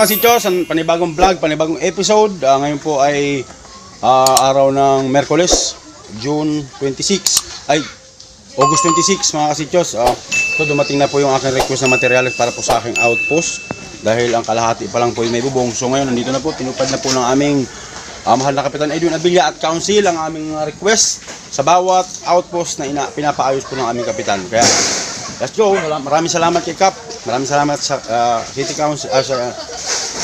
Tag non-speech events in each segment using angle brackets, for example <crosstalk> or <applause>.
mga kasichos, ang panibagong vlog, panibagong episode. Ah, ngayon po ay ah, araw ng Merkules, June 26. Ay, August 26 mga kasichos. Ah, so dumating na po yung aking request na materials para po sa aking outpost. Dahil ang kalahati pa lang po yung may bubong. So ngayon, nandito na po, tinupad na po ng aming ah, mahal na Kapitan Edwin Abilia at Council ang aming request sa bawat outpost na ina, pinapaayos po ng aming Kapitan. Kaya, let's go. Maram- Maraming salamat kay Kap. Maraming salamat sa ah, City Council, ah, sa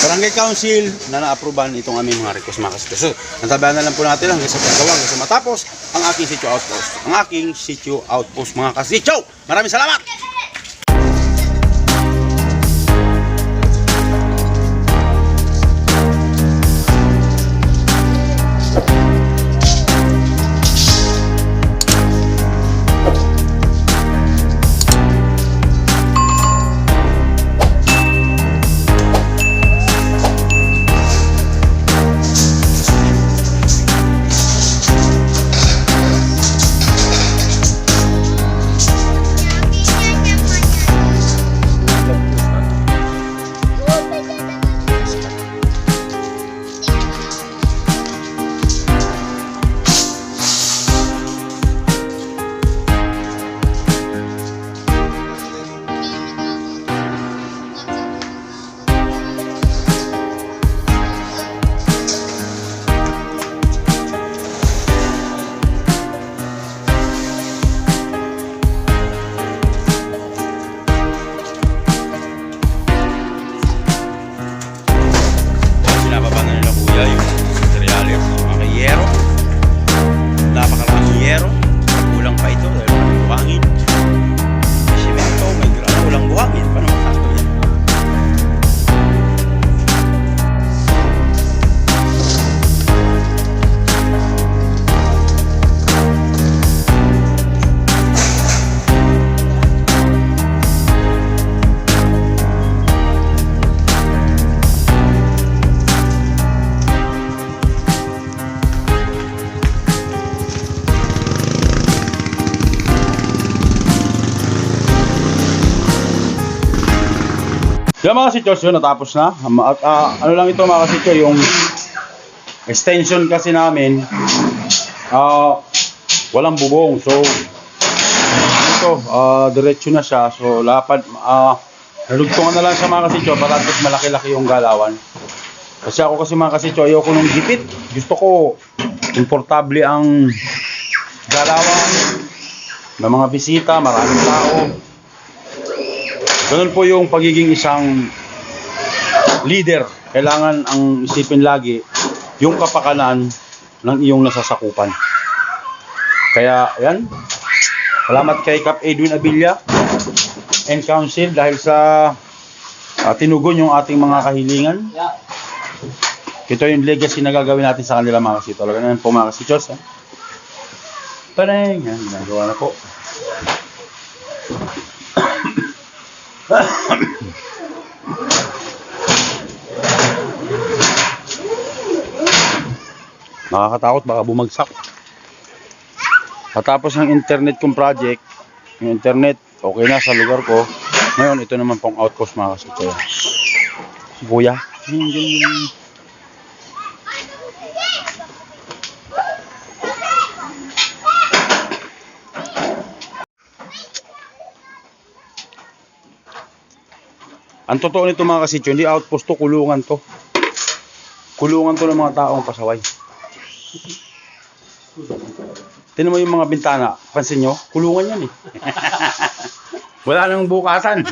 Barangay Council na na-approvean itong aming mga request mga kasichos. So, nantabayan na lang po natin hanggang sa paggawa, hanggang sa matapos ang aking sitio outpost. Ang aking sitio outpost mga kasicho. Maraming salamat! Mga sitwasyon, natapos na. At ah, ano lang ito mga kasityo, yung extension kasi namin, ah walang bubong. So, ito, ah diretso na siya. So, lapad, ah nalugtungan na lang siya mga kasityo para at malaki-laki yung galawan. Kasi ako kasi mga kasityo, ayoko nung gipit. Gusto ko, komportable ang galawan ng mga bisita, maraming tao. Ganun po yung pagiging isang leader. Kailangan ang isipin lagi yung kapakanan ng iyong nasasakupan. Kaya, yan. Salamat kay Cap Edwin Abilia and Council dahil sa ah, tinugon yung ating mga kahilingan. Ito yung legacy na gagawin natin sa kanila mga kasi. Talaga na yan po mga kasi. Diyos, ha? Parang, yan, ginagawa na po. <coughs> Nakakatakot baka bumagsak. Patapos ng internet kong project, yung internet, okay na sa lugar ko. Ngayon, ito naman pong outpost mga kasutaya. Buya. Yun, Ang totoo nito mga kasityo, hindi outpost to, kulungan to. Kulungan to ng mga taong pasaway. Tinan mo yung mga bintana. Pansin nyo? Kulungan yan eh. <laughs> Wala nang bukasan. <laughs>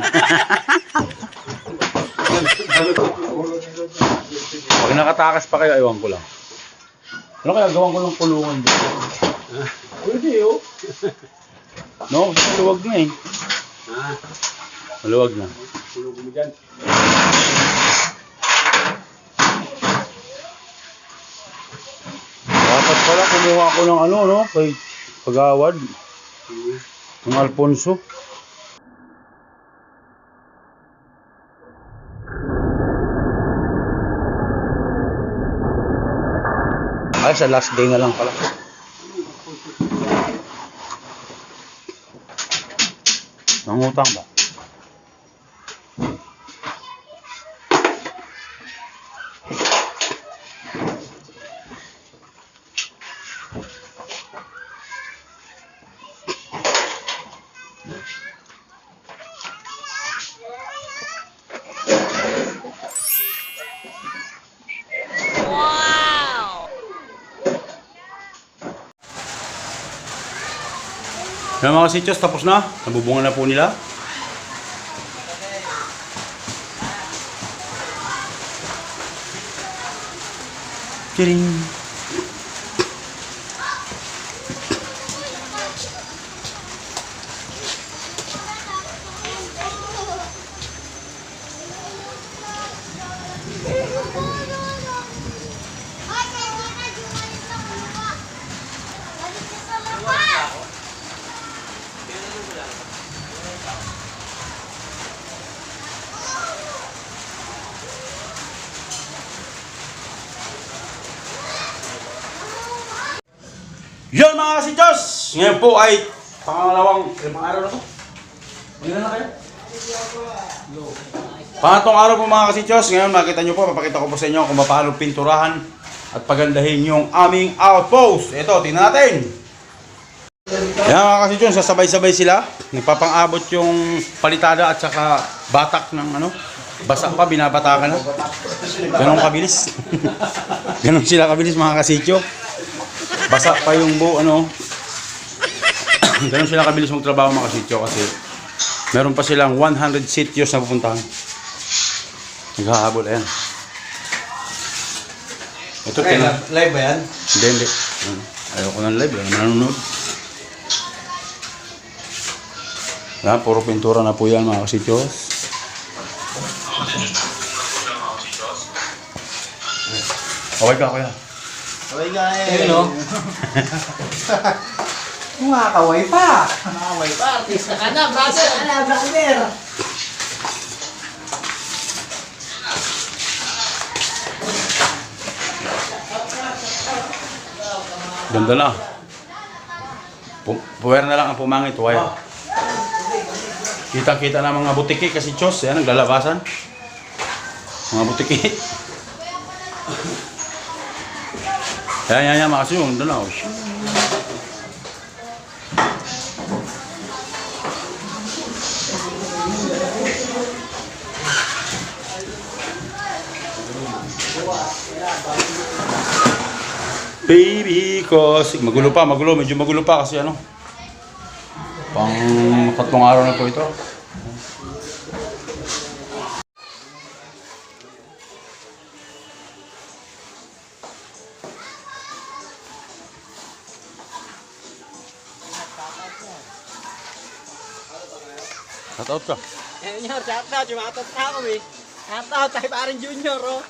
Pag nakatakas pa kayo, ewan ko lang. Ano kaya gawan ko ng kulungan dito? Pwede oh. No, kasi maluwag na eh. Ah, Maluwag na. Dyan. Dapat pala kumuha ko ng ano, no? Kay Pagawad. Ng Alfonso. Ay, sa last day na lang pala. Nangutang ba? Yan mga kasichos, tapos na. Nabubungan na po nila. Kiring. Ay, kaya na, jumalit na kuha. Balik ka sa labas. Yan mga kasichos! Ngayon po ay pangalawang, limang araw na to. Ilan na kayo? Pangatong araw po mga kasichos. Ngayon makita nyo po, papakita ko po sa inyo kung paano pinturahan at pagandahin yung aming outpost. Ito, tingnan natin. Yan mga kasichos, sasabay-sabay sila. Nagpapang-abot yung palitada at saka batak ng ano. Basa pa, binabatakan na. Ganon kabilis. <laughs> Ganon sila kabilis mga kasityo. Basa pa yung buo, ano. <laughs> Ganun sila kabilis magtrabaho mga kasityo kasi meron pa silang 100 sitios na pupuntahan. Naghahabol, ayan. Ito, Okay, tina- live, ba yan? Hindi, hindi. Ayoko ng live, wala naman nanonood. Yan, puro pintura na po yan mga kasityos. Okay ka, kuya. Okay guys. Ayun, no? <laughs> Kumakaway pa. Kumakaway pa. Artista ka na, brother! Ano, brother? Ganda na. Pu puwer na lang ang pumangit, wire. Kita-kita na mga butiki kasi Chos, yan, naglalabasan. Mga butiki. <laughs> yan, yan, yan, mga kasiyong, doon na. oh. Baby, cause magulo pa, magulo, medyo magulo pa kasi ano. Pang tatlong araw na po ito. Shout out ka. Junior, shout out, jumatot na ako eh. Shout out, tayo parang junior, oh.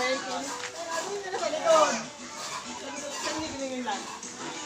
Thank you. Ano na sa likod? Saan yung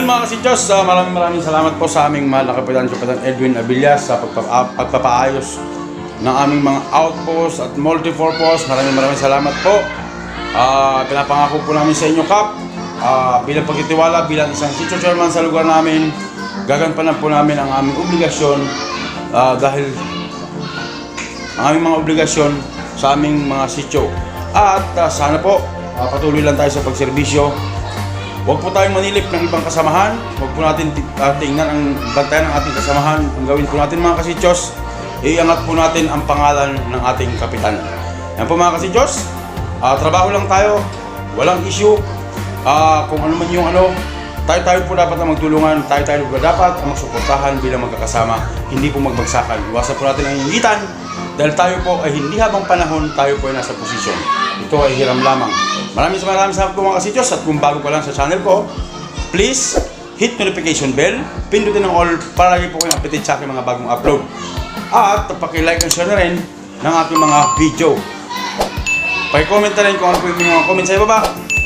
ginigil lang? Yun mga kasidyos, uh, maraming maraming salamat po sa aming mahal na kapitan, Kapitan Edwin Abillas sa pagpa- ah, pagpapaayos ng aming mga outpost at multi-purpose. Maraming maraming salamat po. Ah, pinapangako po namin sa inyo, Kap, ah, bilang pagtitiwala, bilang isang teacher chairman sa lugar namin, gagampanan po namin ang aming obligasyon ah, dahil ang aming mga obligasyon sa aming mga sityo. At ah, sana po, ah, patuloy lang tayo sa pagserbisyo. Huwag po tayong manilip ng ibang kasamahan. Huwag po natin ti- ah, tingnan ang bantayan ng ating kasamahan. Ang gawin po natin mga kasityos, iangat po natin ang pangalan ng ating kapitan. Yan po mga kasityos, ah, trabaho lang tayo. Walang issue. Ah, kung ano man yung ano, tayo-tayo po dapat ang magtulungan. Tayo-tayo po dapat ang magsuportahan bilang magkakasama. Hindi po magbagsakan. Iwasan po natin ang ingitan dahil tayo po ay hindi habang panahon tayo po ay nasa posisyon. Ito ay hiram lamang. Maraming maraming salamat po mga kasityos at kung bago ka lang sa channel ko, please hit notification bell, pindutin ang all para lagi po kayong updated sa aking mga bagong upload. At paki-like and share na rin ng aking mga video. Paki-comment na rin kung ano po yung mga comments sa ibaba,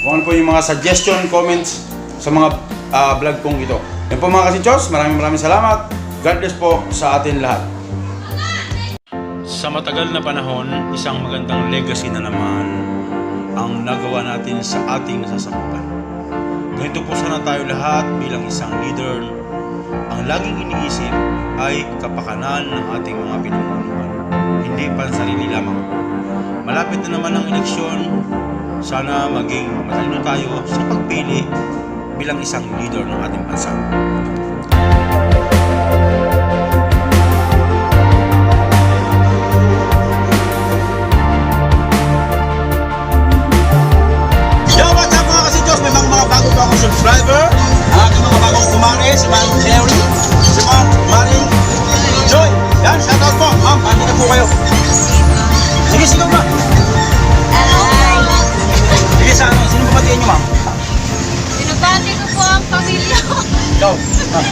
kung ano po yung mga suggestion, comments sa mga ah, vlog kong ito. Yan po mga kasityos, maraming maraming salamat. God bless po sa atin lahat. Sa matagal na panahon, isang magandang legacy na naman ang nagawa natin sa ating nasasakupan. Ganito po sana tayo lahat bilang isang leader. Ang laging iniisip ay kapakanan ng ating mga pinungunuan, hindi pa sarili lamang. Malapit na naman ang eleksyon, sana maging matalino tayo sa pagpili bilang isang leader ng ating bansa. Mga, mga bago pa akong subscriber. Ang aking mga bagong kumare, si Ma'am Cherry, si Ma'am Maring Joy. Yan, shoutout po. Ma'am, pati na po kayo. Sige, sige ma. Sige, sa ano? Sino babatiin niyo, ma'am? Binabati ko po ang pamilya ko. Ikaw. Ma'am.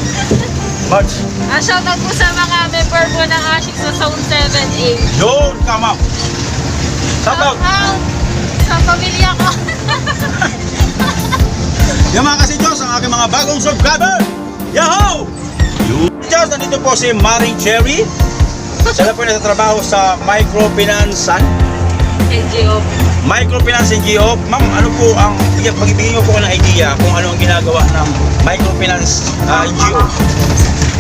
Marge. Ah, shoutout po sa mga member po ng Ashik sa Zone 7A. Doon ka, ma'am. Shoutout. Shoutout sa pamilya ko. <laughs> Yung mga kasi-Diyos, ang aking mga bagong subscriber. Yahoo! Diyos, nandito po si Maring Cherry. Siya po nagtatrabaho sa Microfinance? NGO. Microfinance NGO. Ma'am, ano po ang, pagbibigyan mo po ng idea kung ano ang ginagawa ng Microfinance ah, NGO.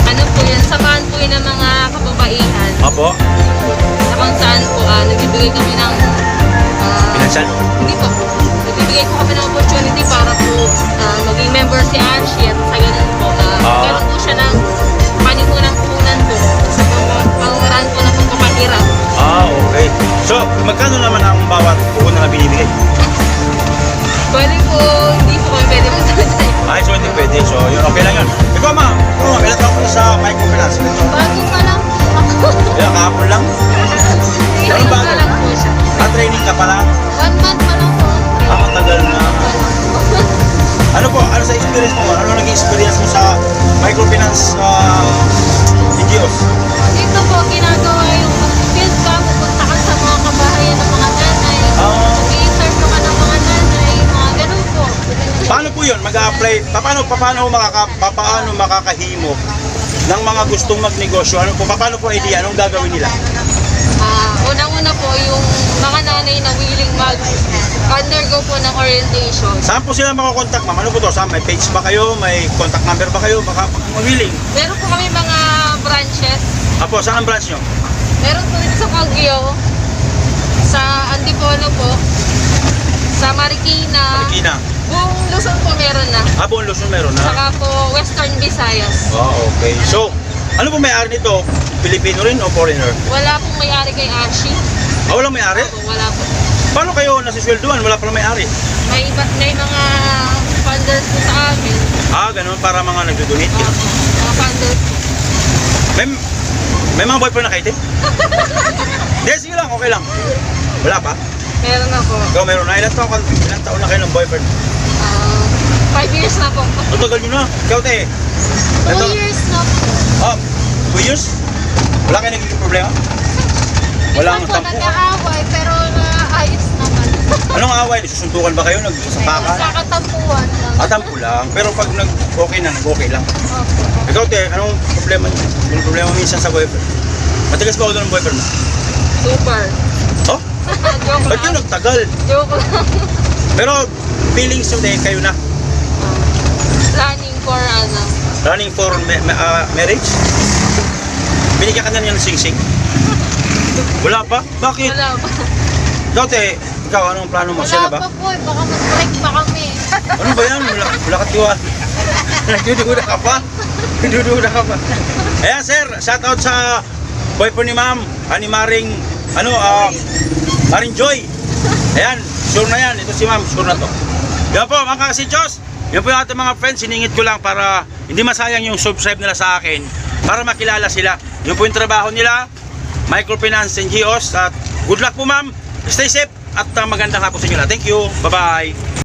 Ano po yan? Samahan po yun ng mga kababaihan. Apo, Na kung saan po, ah, nagbibigay kami ng... ah, pinansan. Ah, training ka pa lang? One month pa lang po. Ah, matagal na. <laughs> Ano po, ano sa experience mo? Ano naging experience mo sa microfinance uh, NGOs? Dito po, ginagawa yung field ka, pupunta ka sa mga kabahayan ng mga nanay. Ah. Mag-i-serve ka ng mga nanay, mga ganun po. Paano po yun? Mag-a-apply? Paano, paano, makaka, paano makakahimo ng mga gustong magnegosyo? Ano po, paano po idea? Anong gagawin nila? Ah, unang-una po yung mga nanay na willing mag-undergo po ng orientation. Saan po sila makakontakt, ma'am? Ano po to? Saan? May page ba kayo? May contact number ba kayo? Baka willing. Meron po kami mga branches. Apo, saan ang branch nyo? Meron po dito sa Baguio, sa Antipolo po, sa Marikina, Marikina. buong Luzon po meron na. Ah, buong Luzon meron na. Saka po Western Visayas. Oh, okay. So, ano po may-ari nito? Pilipino rin o foreigner? Wala pong may-ari kay Ashi. Ah, walang may-ari? Wala po. Paano kayo nasisweldoan? Wala palang may-ari. May, iba, may mga funders po sa amin. Ah, ganun para mga nagdo-donate. Opo, mga funders po. May, may mga boyfriend na kayo, te? <laughs> Hindi, sige lang, okay lang. Wala pa? Meron ako. Ikaw meron na. Ilan taon, ilan taon na kayo ng boyfriend? Ah, five years na po. Ang tagal nyo na. Ikaw, te. Two taon? years na po. Ah, two years? Wala kayo nagiging problema? Minsan po tampo? nag-aaway pero naayos naman. <laughs> Anong away? Susuntukan ba kayo? Nagsasapakan? Sa katampuan lang. Atampo lang. Pero pag nag-okay na, nag-okay lang. Opo. Ikaw, te, anong problema niyo? Yung problema minsan sa boyfriend? Matigas ba ako doon ng boyfriend mo? Super. Oh? <laughs> Joke Ba't yun lang. nagtagal? Joke lang. <laughs> Pero feelings yun eh, kayo na. Planning for ano. Running for ma- ma- ah, marriage? Binigyan ka na niya ng sing-sing? Wala pa? Bakit? Wala pa. Ikaw, te, ikaw, anong plano mo? Siya na Wala ba? pa po eh. Baka mag-break pa kami. Ano ba yan? Wala, wala ka tiwa. Nagdududa ka pa? Nagdududa ka pa? Ayan, sir. Shout out sa boyfriend ni ma'am. Ani Maring, ano, ah, Maring Joy. Ayan, sure na yan. Ito si ma'am, sure na to. Yan po, mga kasichos. Yan po yung ating mga friends. Siningit ko lang para hindi masayang yung subscribe nila sa akin. Para makilala sila. Yun po yung trabaho nila. Microfinance NGOs. At good luck po ma'am. Stay safe. At uh, magandang hapon sa inyo na. Thank you. Bye-bye.